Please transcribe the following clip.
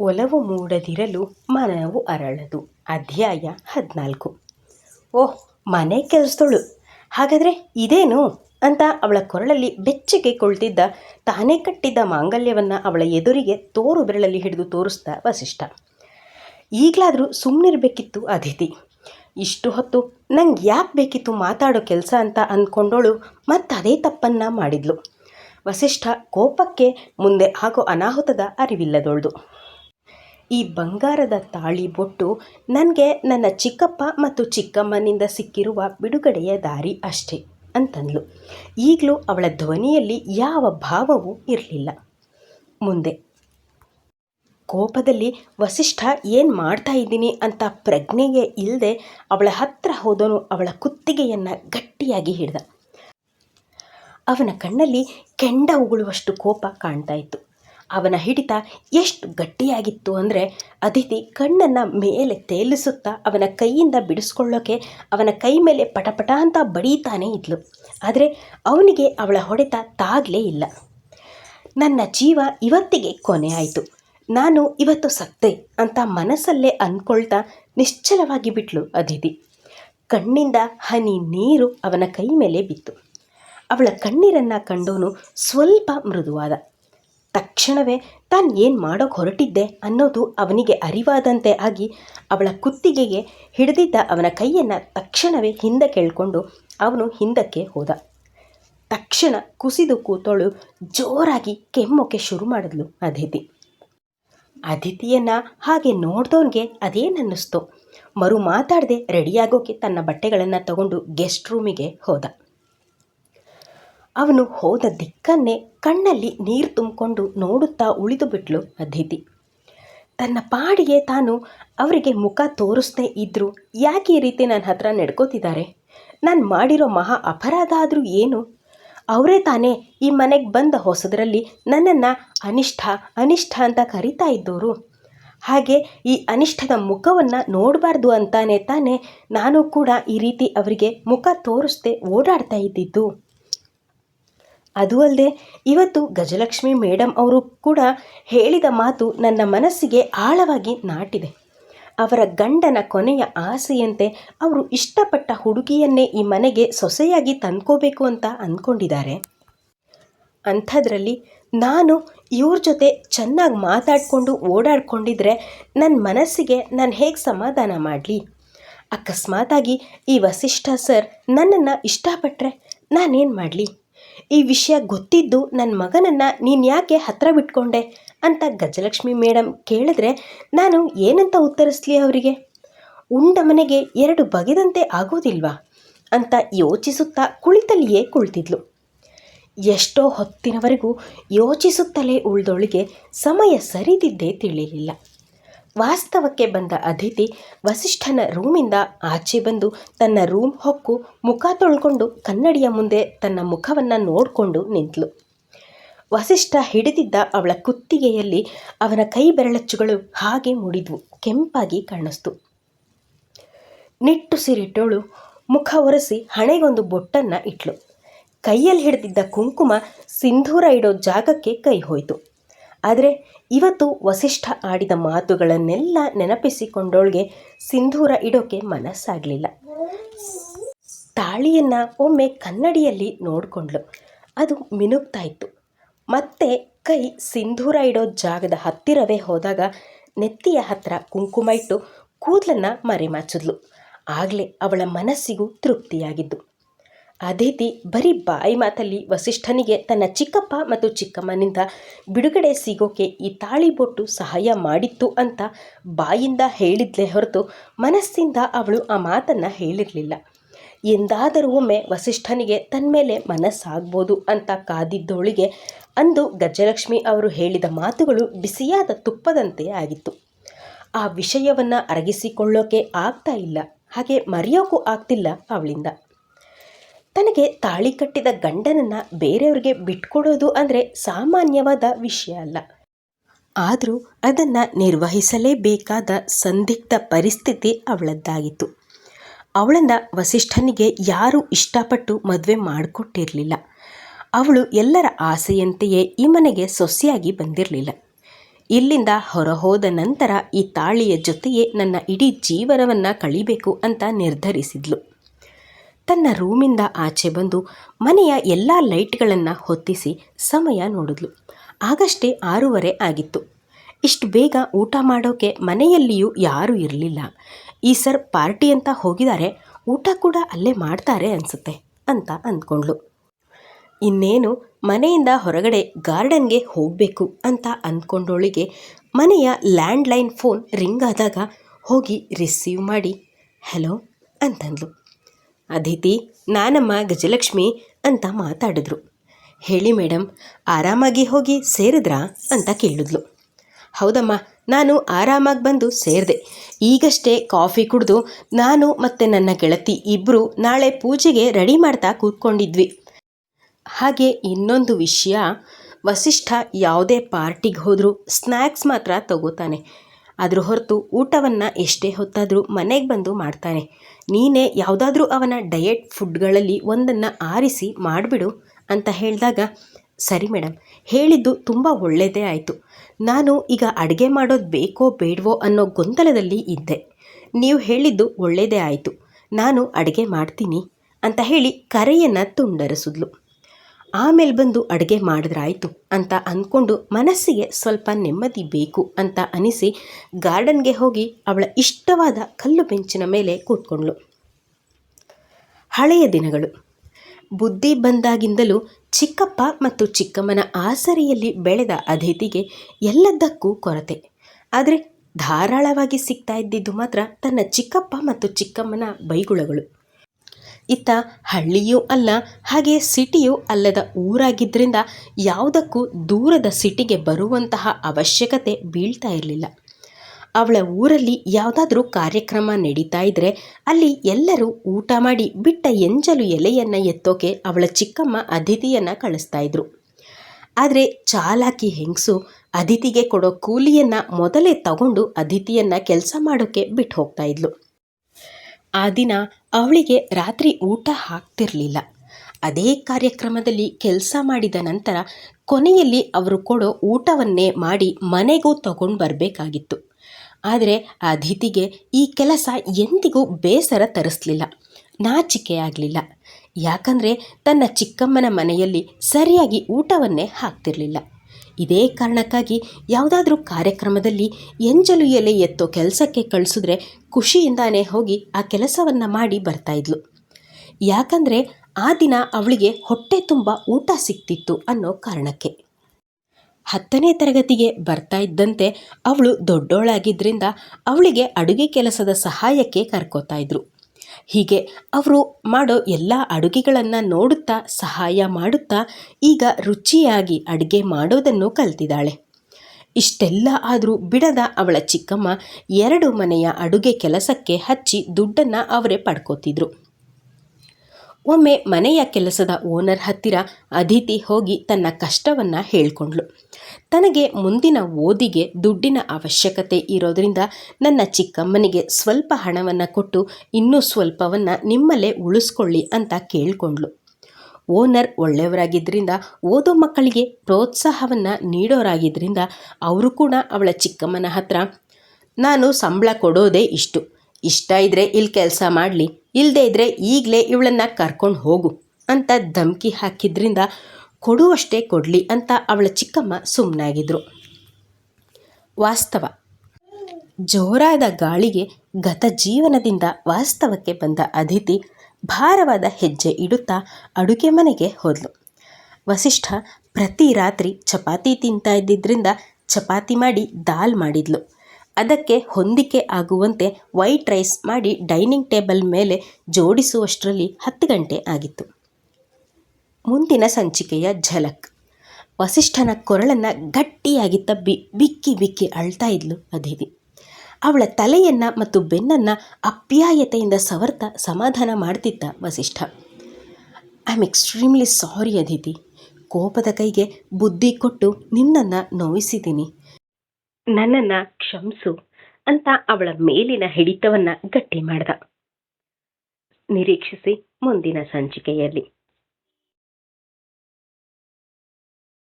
ಒಲವು ಮೂಡದಿರಲು ಮನವು ಅರಳದು. ಅಧ್ಯಾಯ ಹದಿನಾಲ್ಕು. ಓಹ್, ಮನೆ ಕೆಲಸದಳು. ಹಾಗಾದರೆ ಇದೇನು ಅಂತ ಅವಳ ಕೊರಳಲ್ಲಿ ಬೆಚ್ಚಗೆ ಕುಳಿತಿದ್ದ ತಾನೇ ಕಟ್ಟಿದ್ದ ಮಾಂಗಲ್ಯವನ್ನು ಅವಳ ಎದುರಿಗೆ ತೋರು ಬೆರಳಲ್ಲಿ ಹಿಡಿದು ತೋರಿಸ್ದ ವಸಿಷ್ಠ. ಈಗಲಾದರೂ ಸುಮ್ಮನಿರಬೇಕಿತ್ತು ಅತಿಥಿ. ಇಷ್ಟು ಹೊತ್ತು ನಂಗೆ ಯಾಕೆ ಬೇಕಿತ್ತು ಮಾತಾಡೋ ಕೆಲಸ ಅಂತ ಅಂದ್ಕೊಂಡೋಳು ಅದೇ ತಪ್ಪನ್ನು ಮಾಡಿದ್ಲು. ವಸಿಷ್ಠ ಕೋಪಕ್ಕೆ ಮುಂದೆ ಆಗೋ ಅನಾಹುತದ ಅರಿವಿಲ್ಲದೊಳ್ದು. ಈ ಬಂಗಾರದ ತಾಳಿ ಬೊಟ್ಟು ನನಗೆ ನನ್ನ ಚಿಕ್ಕಪ್ಪ ಮತ್ತು ಚಿಕ್ಕಮ್ಮನಿಂದ ಸಿಕ್ಕಿರುವ ಬಿಡುಗಡೆಯ ದಾರಿ ಅಷ್ಟೇ ಅಂತಂದಳು ಈಗಲೂ ಅವಳ ಧ್ವನಿಯಲ್ಲಿ ಯಾವ ಭಾವವೂ ಇರಲಿಲ್ಲ. ಮುಂದೆ, ಕೋಪದಲ್ಲಿ, ವಸಿಷ್ಠ, ಏನು ಮಾಡ್ತಾ ಇದ್ದೀನಿ? ಅಂತ ಪ್ರಜ್ಞೆಗೆ ಇಲ್ಲದೆ ಅವಳ ಹತ್ರ ಹೋದನು ಅವಳ ಕುತ್ತಿಗೆಯನ್ನು ಗಟ್ಟಿಯಾಗಿ ಹಿಡ್ದ. ಅವನ ಕಣ್ಣಲ್ಲಿ ಕೆಂಡ ಉಗುಳುವಷ್ಟು ಕೋಪ ಕಾಣ್ತಾ ಇತ್ತು. ಅವನ ಹಿಡಿತ ಎಷ್ಟು ಗಟ್ಟಿಯಾಗಿತ್ತು ಅಂದರೆ ಅದಿತಿ ಕಣ್ಣನ್ನು ಮೇಲೆ ತೇಲಿಸುತ್ತಾ ಅವನ ಕೈಯಿಂದ ಬಿಡಿಸ್ಕೊಳ್ಳೋಕೆ ಅವನ ಕೈ ಮೇಲೆ ಪಟಪಟ ಅಂತ ಬಡೀತಾನೇ ಇದ್ಲು. ಆದರೆ ಅವನಿಗೆ ಅವಳ ಹೊಡೆತ ತಾಗಲೇ ಇಲ್ಲ. ನನ್ನ ಜೀವ ಇವತ್ತಿಗೆ ಕೊನೆ ಆಯಿತು. ನಾನು ಇವತ್ತು ಸತ್ತೆ ಅಂತ ಮನಸ್ಸಲ್ಲೇ ಅಂದ್ಕೊಳ್ತಾ ನಿಶ್ಚಲವಾಗಿ ಬಿಟ್ಲು ಅದಿತಿ. ಕಣ್ಣಿಂದ ಹನಿ ನೀರು ಅವನ ಕೈ ಮೇಲೆ ಬಿತ್ತು. ಅವಳ ಕಣ್ಣೀರನ್ನು ಕಂಡೋನು ಸ್ವಲ್ಪ ಮೃದುವಾದ. ತಕ್ಷಣವೇ ತಾನು ಏನು ಮಾಡೋಕ್ಕೆ ಹೊರಟಿದ್ದೆ ಅನ್ನೋದು ಅವನಿಗೆ ಅರಿವಾದಂತೆ ಆಗಿ ಅವಳ ಕುತ್ತಿಗೆಗೆ ಹಿಡಿದಿದ್ದ ಅವನ ಕೈಯನ್ನು ತಕ್ಷಣವೇ ಹಿಂದೆ ಕೇಳಿಕೊಂಡು ಅವನು ಹಿಂದಕ್ಕೆ ಹೋದ. ತಕ್ಷಣ ಕುಸಿದು ಕೂತೋಳು ಜೋರಾಗಿ ಕೆಮ್ಮೋಕೆ ಶುರು ಮಾಡಿದ್ಲು ಅದಿತಿ. ಅದಿತಿಯನ್ನು ಹಾಗೆ ನೋಡ್ದವನಿಗೆ ಅದೇನನ್ನಿಸ್ತೋ? ಮರು ಮಾತಾಡದೆ ರೆಡಿಯಾಗೋಕೆ ತನ್ನ ಬಟ್ಟೆಗಳನ್ನು ತಗೊಂಡು ಗೆಸ್ಟ್ ರೂಮಿಗೆ ಹೋದ. ಅವನು ಹೋದ ದಿಕ್ಕನ್ನೇ ಕಣ್ಣಲ್ಲಿ ನೀರು ತುಂಬಿಕೊಂಡು ನೋಡುತ್ತಾ ಉಳಿದು ಬಿಟ್ಲು ಅದಿತಿ. ತನ್ನ ಪಾಡಿಗೆ ತಾನು ಅವರಿಗೆ ಮುಖ ತೋರಿಸ್ದೇ ಇದ್ದರೂ ಯಾಕೆ ಈ ರೀತಿ ನನ್ನ ಹತ್ರ ನಡ್ಕೋತಿದ್ದಾರೆ? ನಾನು ಮಾಡಿರೋ ಮಹಾ ಅಪರಾಧ ಆದರೂ ಏನು? ಅವರೇ ತಾನೇ ಈ ಮನೆಗೆ ಬಂದ ಹೊಸದರಲ್ಲಿ ನನ್ನನ್ನು ಅನಿಷ್ಠ ಅನಿಷ್ಠ ಅಂತ ಕರಿತಾ ಇದ್ದವರು ಹಾಗೆ ಈ ಅನಿಷ್ಠದ ಮುಖವನ್ನು ನೋಡಬಾರ್ದು ಅಂತಾನೆ ತಾನೇ ನಾನು ಕೂಡ ಈ ರೀತಿ ಅವರಿಗೆ ಮುಖ ತೋರಿಸ್ದೆ ಓಡಾಡ್ತಾ ಇದ್ದಿದ್ದು. ಅದು ಅಲ್ಲದೆ ಇವತ್ತು ಗಜಲಕ್ಷ್ಮಿ ಮೇಡಮ್ ಅವರು ಕೂಡ ಹೇಳಿದ ಮಾತು ನನ್ನ ಮನಸ್ಸಿಗೆ ಆಳವಾಗಿ ನಾಟಿದೆ. ಅವರ ಗಂಡನ ಕೊನೆಯ ಆಸೆಯಂತೆ ಅವರು ಇಷ್ಟಪಟ್ಟ ಹುಡುಗಿಯನ್ನೇ ಈ ಮನೆಗೆ ಸೊಸೆಯಾಗಿ ತಂದ್ಕೋಬೇಕು ಅಂತ ಅಂದ್ಕೊಂಡಿದ್ದಾರೆ. ಅಂಥದ್ರಲ್ಲಿ ನಾನು ಇವ್ರ ಜೊತೆ ಚೆನ್ನಾಗಿ ಮಾತಾಡಿಕೊಂಡು ಓಡಾಡ್ಕೊಂಡಿದ್ರೆ ನನ್ನ ಮನಸ್ಸಿಗೆ ನಾನು ಹೇಗೆ ಸಮಾಧಾನ ಮಾಡಲಿ? ಅಕಸ್ಮಾತಾಗಿ ಈ ವಸಿಷ್ಠ ಸರ್ ನನ್ನನ್ನು ಇಷ್ಟಪಟ್ಟರೆ ನಾನೇನು ಮಾಡಲಿ? ಈ ವಿಷಯ ಗೊತ್ತಿದ್ದು ನನ್ನ ಮಗನನ್ನು ನೀನು ಯಾಕೆ ಹತ್ರ ಬಿಟ್ಕೊಂಡೆ? ಅಂತ ಗಜಲಕ್ಷ್ಮಿ ಮೇಡಮ್ ಕೇಳಿದ್ರೆ, ನಾನು ಏನಂತ ಉತ್ತರಿಸ್ಲಿ ಅವರಿಗೆ? ಉಂಡ ಮನೆಗೆ ಎರಡು ಬಗೆದಂತೆ ಆಗೋದಿಲ್ವಾ? ಅಂತ ಯೋಚಿಸುತ್ತಾ ಕುಳಿತಲ್ಲಿಯೇ ಕುಳಿತಿದ್ಲು. ಎಷ್ಟೋ ಹೊತ್ತಿನವರೆಗೂ ಯೋಚಿಸುತ್ತಲೇ ಉಳಿದೊಳಿಗೆ ಸಮಯ ಸರಿದಿದ್ದೇ ತಿಳಿಯಲಿಲ್ಲ ವಾಸ್ತವಕ್ಕೆ ಬಂದ ಅತಿಥಿ ವಸಿಷ್ಠನ ರೂಮಿಂದ ಆಚೆ ಬಂದು ತನ್ನ ರೂಮ್ ಹೊಕ್ಕು ಮುಖ ತೊಳ್ಕೊಂಡು ಕನ್ನಡಿಯ ಮುಂದೆ ತನ್ನ ಮುಖವನ್ನು ನೋಡಿಕೊಂಡು ನಿಂತಳು ವಸಿಷ್ಠ ಹಿಡಿದಿದ್ದ ಅವಳ ಕುತ್ತಿಗೆಯಲ್ಲಿ ಅವನ ಕೈ ಬೆರಳಚ್ಚುಗಳು ಹಾಗೆ ಮುಡಿದ್ವು, ಕೆಂಪಾಗಿ ಕಾಣಿಸ್ತು. ನಿಟ್ಟುಸಿರಿಟ್ಟೋಳು ಮುಖ ಒರೆಸಿ ಹಣೆಗೊಂದು ಬೊಟ್ಟನ್ನು ಇಟ್ಲು. ಕೈಯಲ್ಲಿ ಹಿಡಿದಿದ್ದ ಕುಂಕುಮ ಸಿಂಧೂರ ಇಡೋ ಜಾಗಕ್ಕೆ ಕೈ ಹೋಯಿತು. ಆದರೆ ಇವತ್ತು ವಸಿಷ್ಠ ಆಡಿದ ಮಾತುಗಳನ್ನೆಲ್ಲ ನೆನಪಿಸಿಕೊಂಡೋಳ್ಗೆ ಸಿಂಧೂರ ಇಡೋಕೆ ಮನಸ್ಸಾಗಲಿಲ್ಲ. ತಾಳಿಯನ್ನು ಒಮ್ಮೆ ಕನ್ನಡಿಯಲ್ಲಿ ನೋಡಿಕೊಂಡ್ಳು. ಅದು ಮಿನುಗ್ತಾ ಇತ್ತು ಮತ್ತೆ ಕೈ ಸಿಂಧೂರ ಇಡೋ ಜಾಗದ ಹತ್ತಿರವೇ ಹೋದಾಗ ನೆತ್ತಿಯ ಹತ್ತಿರ ಕುಂಕುಮ ಇಟ್ಟು ಕೂದಲನ್ನು ಮರೆಮಾಚಿದ್ಲು. ಆಗಲೇ ಅವಳ ಮನಸ್ಸಿಗೂ ತೃಪ್ತಿಯಾಗಿದ್ದು. ಅದಿತಿ ಬರೀ ಬಾಯಿ ಮಾತಲ್ಲಿ ವಸಿಷ್ಠನಿಗೆ ತನ್ನ ಚಿಕ್ಕಪ್ಪ ಮತ್ತು ಚಿಕ್ಕಮ್ಮನಿಂದ ಬಿಡುಗಡೆ ಸಿಗೋಕೆ ಈ ತಾಳಿಬೊಟ್ಟು ಸಹಾಯ ಮಾಡಿತ್ತು ಅಂತ ಬಾಯಿಂದ ಹೇಳಿದ್ಲೇ ಹೊರತು ಮನಸ್ಸಿಂದ ಅವಳು ಆ ಮಾತನ್ನು ಹೇಳಿರಲಿಲ್ಲ. ಎಂದಾದರೂ ಒಮ್ಮೆ ವಸಿಷ್ಠನಿಗೆ ತನ್ನ ಮೇಲೆ ಮನಸ್ಸಾಗ್ಬೋದು ಅಂತ ಕಾದಿದ್ದವಳಿಗೆ ಅಂದು ಗಜಲಕ್ಷ್ಮಿ ಅವರು ಹೇಳಿದ ಮಾತುಗಳು ಬಿಸಿಯಾದ ತುಪ್ಪದಂತೆ ಆಗಿತ್ತು. ಆ ವಿಷಯವನ್ನು ಅರಗಿಸಿಕೊಳ್ಳೋಕೆ ಆಗ್ತಾ ಇಲ್ಲ. ಹಾಗೆ ಮರೆಯೋಕ್ಕೂ ಆಗ್ತಿಲ್ಲ ಅವಳಿಂದ. ತನಗೆ ತಾಳಿ ಕಟ್ಟಿದ ಗಂಡನನ್ನು ಬೇರೆಯವ್ರಿಗೆ ಬಿಟ್ಕೊಡೋದು ಅಂದರೆ ಸಾಮಾನ್ಯವಾದ ವಿಷಯ ಅಲ್ಲ. ಆದರೂ ಅದನ್ನು ನಿರ್ವಹಿಸಲೇಬೇಕಾದ ಸಂದಿಗ್ಧ ಪರಿಸ್ಥಿತಿ ಅವಳದ್ದಾಗಿತ್ತು. ಅವಳನ್ನ ವಸಿಷ್ಠನಿಗೆ ಯಾರೂ ಇಷ್ಟಪಟ್ಟು ಮದುವೆ ಮಾಡಿಕೊಟ್ಟಿರಲಿಲ್ಲ. ಅವಳು ಎಲ್ಲರ ಆಸೆಯಂತೆಯೇ ಈ ಮನೆಗೆ ಸೊಸೆಯಾಗಿ ಬಂದಿರಲಿಲ್ಲ. ಇಲ್ಲಿಂದ ಹೊರಹೋದ ನಂತರ ಈ ತಾಳಿಯ ಜೊತೆಯೇ ನನ್ನ ಇಡೀ ಜೀವನವನ್ನು ಕಳಿಬೇಕು ಅಂತ ನಿರ್ಧರಿಸಿದ್ಲು. ತನ್ನ ರೂಮಿಂದ ಆಚೆ ಬಂದು ಮನೆಯ ಎಲ್ಲ ಲೈಟ್ಗಳನ್ನು ಹೊತ್ತಿಸಿ ಸಮಯ ನೋಡಿದ್ಲು. ಆಗಷ್ಟೇ ಆರೂವರೆ ಆಗಿತ್ತು. ಇಷ್ಟು ಬೇಗ ಊಟ ಮಾಡೋಕೆ ಮನೆಯಲ್ಲಿಯೂ ಯಾರೂ ಇರಲಿಲ್ಲ. ಈ ಸರ್ ಪಾರ್ಟಿ ಅಂತ ಹೋಗಿದ್ದಾರೆ ಊಟ ಕೂಡ ಅಲ್ಲೇ ಮಾಡ್ತಾರೆ ಅನಿಸುತ್ತೆ ಅಂತ ಅಂದ್ಕೊಂಡ್ಳು. ಇನ್ನೇನು, ಮನೆಯಿಂದ ಹೊರಗಡೆ ಗಾರ್ಡನ್ಗೆ ಹೋಗಬೇಕು ಅಂತ ಅಂದ್ಕೊಂಡವಳಿಗೆ ಮನೆಯ ಲ್ಯಾಂಡ್ಲೈನ್ ಫೋನ್ ರಿಂಗ್ ಆದಾಗ ಹೋಗಿ ರಿಸೀವ್ ಮಾಡಿ, ಹಲೋ ಅಂತಂದ್ಲು. ಅದಿತಿ, ನಾನಮ್ಮ, ಗಜಲಕ್ಷ್ಮಿ ಅಂತ ಮಾತಾಡಿದ್ರು. ಹೇಳಿ ಮೇಡಮ್ ಆರಾಮಾಗಿ ಹೋಗಿ ಸೇರಿದ್ರಾ ಅಂತ ಕೇಳಿದ್ಲು. ಹೌದಮ್ಮ, ನಾನು ಆರಾಮಾಗಿ ಬಂದು ಸೇರಿದೆ. ಈಗಷ್ಟೇ ಕಾಫಿ ಕುಡಿದು ನಾನು ಮತ್ತು ನನ್ನ ಗೆಳತಿ ಇಬ್ಬರು ನಾಳೆ ಪೂಜೆಗೆ ರೆಡಿ ಮಾಡ್ತಾ ಕೂತ್ಕೊಂಡಿದ್ವಿ. ಹಾಗೆ ಇನ್ನೊಂದು ವಿಷಯ, ವಸಿಷ್ಠ ಯಾವುದೇ ಪಾರ್ಟಿಗೆ ಹೋದರೂ ಸ್ನ್ಯಾಕ್ಸ್ ಮಾತ್ರ ತಗೋತಾನೆ. ಅದ್ರ ಹೊರತು ಊಟವನ್ನು ಎಷ್ಟೇ ಹೊತ್ತಾದರೂ ಮನೆಗೆ ಬಂದು ಮಾಡ್ತಾನೆ. ನೀನೇ ಯಾವುದಾದ್ರೂ ಅವನ ಡಯೆಟ್ ಫುಡ್ಗಳಲ್ಲಿ ಒಂದನ್ನು ಆರಿಸಿ ಮಾಡಿಬಿಡು ಅಂತ ಹೇಳಿದಾಗ, ಸರಿ ಮೇಡಮ್ ಹೇಳಿದ್ದು ತುಂಬ ಒಳ್ಳೆಯದೇ ಆಯಿತು. ನಾನು ಈಗ ಅಡುಗೆ ಮಾಡೋದು ಬೇಕೋ ಬೇಡವೋ ಅನ್ನೋ ಗೊಂದಲದಲ್ಲಿ ಇದ್ದೆ. ನೀವು ಹೇಳಿದ್ದು ಒಳ್ಳೆಯದೇ ಆಯಿತು. ನಾನು ಅಡುಗೆ ಮಾಡ್ತೀನಿ ಅಂತ ಹೇಳಿ ಕರೆಯನ್ನು ತುಂಡರಿಸಿದ್ಲು. ಆಮೇಲೆ ಬಂದು ಅಡುಗೆ ಮಾಡಿದ್ರಾಯ್ತು ಅಂತ ಅಂದ್ಕೊಂಡು ಮನಸ್ಸಿಗೆ ಸ್ವಲ್ಪ ನೆಮ್ಮದಿ ಬೇಕು ಅಂತ ಅನಿಸಿ ಗಾರ್ಡನ್ಗೆ ಹೋಗಿ ಅವಳ ಇಷ್ಟವಾದ ಕಲ್ಲು ಬೆಂಚಿನ ಮೇಲೆ ಕೂತ್ಕೊಂಡ್ಳು. ಹಳೆಯ ದಿನಗಳು. ಬುದ್ಧಿ ಬಂದಾಗಿಂದಲೂ ಚಿಕ್ಕಪ್ಪ ಮತ್ತು ಚಿಕ್ಕಮ್ಮನ ಆಸರೆಯಲ್ಲಿ ಬೆಳೆದ ಅತಿಥಿಗೆ ಎಲ್ಲದಕ್ಕೂ ಕೊರತೆ. ಆದರೆ ಧಾರಾಳವಾಗಿ ಸಿಗ್ತಾ ಇದ್ದಿದ್ದು ಮಾತ್ರ ತನ್ನ ಚಿಕ್ಕಪ್ಪ ಮತ್ತು ಚಿಕ್ಕಮ್ಮನ ಬೈಗುಳಗಳು. ಇತ್ತ ಹಳ್ಳಿಯೂ ಅಲ್ಲ, ಹಾಗೆ ಸಿಟಿಯೂ ಅಲ್ಲದ ಊರಾಗಿದ್ದರಿಂದ ಯಾವುದಕ್ಕೂ ದೂರದ ಸಿಟಿಗೆ ಬರುವಂತಹ ಅವಶ್ಯಕತೆ ಬೀಳ್ತಾ ಇರಲಿಲ್ಲ. ಅವಳ ಊರಲ್ಲಿ ಯಾವುದಾದ್ರೂ ಕಾರ್ಯಕ್ರಮ ನಡೀತಾ ಇದ್ದರೆ ಅಲ್ಲಿ ಎಲ್ಲರೂ ಊಟ ಮಾಡಿ ಬಿಟ್ಟ ಎಂಜಲು ಎಲೆಯನ್ನು ಎತ್ತೋಕೆ ಅವಳ ಚಿಕ್ಕಮ್ಮ ಅತಿಥಿಯನ್ನು ಕಳಿಸ್ತಾ ಇದ್ರು. ಆದರೆ ಚಾಲಾಕಿ ಹೆಂಗಸು ಅತಿಥಿಗೆ ಕೊಡೋ ಕೂಲಿಯನ್ನು ಮೊದಲೇ ತಗೊಂಡು ಅತಿಥಿಯನ್ನು ಕೆಲಸ ಮಾಡೋಕ್ಕೆ ಬಿಟ್ಟು ಹೋಗ್ತಾ ಇದ್ಲು. ಆ ದಿನ ಅವಳಿಗೆ ರಾತ್ರಿ ಊಟ ಹಾಕ್ತಿರಲಿಲ್ಲ. ಅದೇ ಕಾರ್ಯಕ್ರಮದಲ್ಲಿ ಕೆಲಸ ಮಾಡಿದ ನಂತರ ಕೊನೆಯಲ್ಲಿ ಅವರು ಕೊಡೋ ಊಟವನ್ನೇ ಮಾಡಿ ಮನೆಗೂ ತಗೊಂಡು ಬರಬೇಕಾಗಿತ್ತು. ಆದರೆ ಅದಿತಿಗೆ ಈ ಕೆಲಸ ಎಂದಿಗೂ ಬೇಸರ ತರಿಸಲಿಲ್ಲ. ನಾಚಿಕೆ ಆಗಲಿಲ್ಲ. ಯಾಕಂದರೆ ತನ್ನ ಚಿಕ್ಕಮ್ಮನ ಮನೆಯಲ್ಲಿ ಸರಿಯಾಗಿ ಊಟವನ್ನೇ ಹಾಕ್ತಿರಲಿಲ್ಲ. ಇದೇ ಕಾರಣಕ್ಕಾಗಿ ಯಾವುದಾದ್ರೂ ಕಾರ್ಯಕ್ರಮದಲ್ಲಿ ಎಂಜಲು ಎಲೆ ಎತ್ತೋ ಕೆಲಸಕ್ಕೆ ಕಳಿಸಿದ್ರೆ ಖುಷಿಯಿಂದಾನೇ ಹೋಗಿ ಆ ಕೆಲಸವನ್ನು ಮಾಡಿ ಬರ್ತಾಯಿದ್ಲು ಯಾಕಂದರೆ ಆ ದಿನ ಅವಳಿಗೆ ಹೊಟ್ಟೆ ತುಂಬ ಊಟ ಸಿಕ್ತಿತ್ತು ಅನ್ನೋ ಕಾರಣಕ್ಕೆ. ಹತ್ತನೇ ತರಗತಿಗೆ ಬರ್ತಾ ಇದ್ದಂತೆ ಅವಳು ದೊಡ್ಡೋಳಾಗಿದ್ದರಿಂದ ಅವಳಿಗೆ ಅಡುಗೆ ಕೆಲಸದ ಸಹಾಯಕ್ಕೆ ಕರ್ಕೋತಾ ಇದ್ರು. ಹೀಗೆ ಅವರು ಮಾಡೋ ಎಲ್ಲ ಅಡುಗೆಗಳನ್ನು ನೋಡುತ್ತಾ, ಸಹಾಯ ಮಾಡುತ್ತಾ, ಈಗ ರುಚಿಯಾಗಿ ಅಡುಗೆ ಮಾಡೋದನ್ನು ಕಲ್ತಿದ್ದಾಳೆ. ಇಷ್ಟೆಲ್ಲ ಆದರೂ ಬಿಡದ ಅವಳ ಚಿಕ್ಕಮ್ಮ ಎರಡು ಮನೆಯ ಅಡುಗೆ ಕೆಲಸಕ್ಕೆ ಹಚ್ಚಿ ದುಡ್ಡನ್ನು ಅವರೇ ಪಡ್ಕೋತಿದ್ರು. ಒಮ್ಮೆ ಮನೆಯ ಕೆಲಸದ ಓನರ್ ಹತ್ತಿರ ಅದಿತಿ ಹೋಗಿ ತನ್ನ ಕಷ್ಟವನ್ನು ಹೇಳ್ಕೊಂಡ್ಳು. ತನಗೆ ಮುಂದಿನ ಓದಿಗೆ ದುಡ್ಡಿನ ಅವಶ್ಯಕತೆ ಇರೋದರಿಂದ ನನ್ನ ಚಿಕ್ಕಮ್ಮನಿಗೆ ಸ್ವಲ್ಪ ಹಣವನ್ನು ಕೊಟ್ಟು ಇನ್ನೂ ಸ್ವಲ್ಪವನ್ನು ನಿಮ್ಮಲ್ಲೇ ಉಳಿಸ್ಕೊಳ್ಳಿ ಅಂತ ಕೇಳಿಕೊಂಡ್ಳು. ಓನರ್ ಒಳ್ಳೆಯವರಾಗಿದ್ದರಿಂದ ಓದೋ ಮಕ್ಕಳಿಗೆ ಪ್ರೋತ್ಸಾಹವನ್ನು ನೀಡೋರಾಗಿದ್ದರಿಂದ ಅವರು ಕೂಡ ಅವಳ ಚಿಕ್ಕಮ್ಮನ ಹತ್ರ, ನಾನು ಸಂಬಳ ಕೊಡೋದೇ ಇಷ್ಟು. ಇಷ್ಟ ಇದ್ದರೆ ಇಲ್ಲಿ ಕೆಲಸ ಮಾಡಲಿ ಇಲ್ಲದೇ ಇದ್ದರೆ ಈಗಲೇ ಇವಳನ್ನು ಕರ್ಕೊಂಡು ಹೋಗು ಅಂತ ಧಮಕಿ ಹಾಕಿದ್ರಿಂದ ಕೊಡುವಷ್ಟೇ ಕೊಡಲಿ ಅಂತ ಅವಳ ಚಿಕ್ಕಮ್ಮ ಸುಮ್ಮನಾಗಿದ್ರು ವಾಸ್ತವ. ಜೋರಾದ ಗಾಳಿಗೆ ಗತ ಜೀವನದಿಂದ ವಾಸ್ತವಕ್ಕೆ ಬಂದ ಅದಿತಿ ಭಾರವಾದ ಹೆಜ್ಜೆ ಇಡುತ್ತಾ ಅಡುಗೆ ಮನೆಗೆ ಹೋದ್ಲು. ವಸಿಷ್ಠ ಪ್ರತಿ ರಾತ್ರಿ ಚಪಾತಿ ತಿಂತಾ ಇದ್ದಿದ್ದರಿಂದ ಚಪಾತಿ ಮಾಡಿ ದಾಲ್ ಮಾಡಿದ್ಲು. ಅದಕ್ಕೆ ಹೊಂದಿಕೆ ಆಗುವಂತೆ ವೈಟ್ ರೈಸ್ ಮಾಡಿ ಡೈನಿಂಗ್ ಟೇಬಲ್ ಮೇಲೆ ಜೋಡಿಸುವಷ್ಟರಲ್ಲಿ ಹತ್ತು ಗಂಟೆ ಆಗಿತ್ತು. ಮುಂದಿನ ಸಂಚಿಕೆಯ ಝಲಕ್. ವಸಿಷ್ಠನ ಕೊರಳನ್ನು ಗಟ್ಟಿಯಾಗಿ ತಬ್ಬಿ ಬಿಕ್ಕಿ ಬಿಕ್ಕಿ ಅಳ್ತಾ ಇದ್ಲು ಅದೇವಿ. ಅವಳ ತಲೆಯನ್ನು ಮತ್ತು ಬೆನ್ನನ್ನು ಅಪ್ಯಾಯತೆಯಿಂದ ಸವರ್ತ ಸಮಾಧಾನ ಮಾಡ್ತಿದ್ದ Vasishtha. I am extremely sorry Aditi. ಕೋಪದ ಕೈಗೆ ಬುದ್ಧಿ ಕೊಟ್ಟು ನಿನ್ನನ್ನು ನೋಯಿಸಿದ್ದೀನಿ ನನ್ನನ್ನು ಕ್ಷಮಿಸು ಅಂತ ಅವಳ ಮೇಲಿನ ಹಿಡಿತವನ್ನ ಗಟ್ಟಿ ಮಾಡ್ದ. ನಿರೀಕ್ಷಿಸಿ ಮುಂದಿನ ಸಂಚಿಕೆಯಲ್ಲಿ.